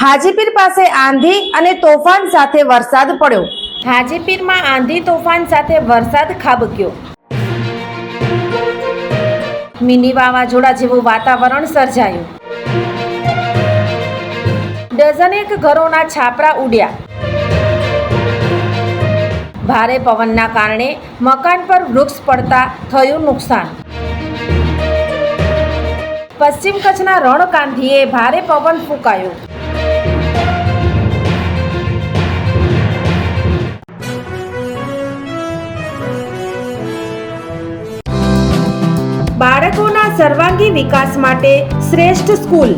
Hajipir પાસે આંધી અને તોફાન સાથે વરસાદ પડ્યો. હાજીપીરમાં આંધી તોફાન સાથે વરસાદ ખાબક્યો. મિની વાવાઝોડા જેવું વાતાવરણ સર્જાયું. ડઝનેક ઘરોના છાપરા ઉડ્યા. ભારે પવનના કારણે મકાન પર વૃક્ષ પડતા થયું નુકસાન. પશ્ચિમ કચ્છના રણકાંધીએ ભારે પવન ફૂંકાયો. બાળકોના સર્વાંગી વિકાસ માટે શ્રેષ્ઠ સ્કૂલ.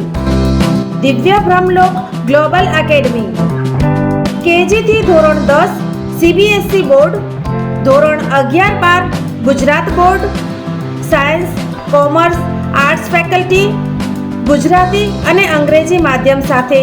દિવ્ય બ્રહ્મલોક ગ્લોબલ એકેડમી. કેજીથી ધોરણ દસ સીબીએસઈ બોર્ડ. ધોરણ અગિયાર બાર, Gujarat board. Science, commerce, arts faculty. Gujarati અને અંગ્રેજી માધ્યમ સાથે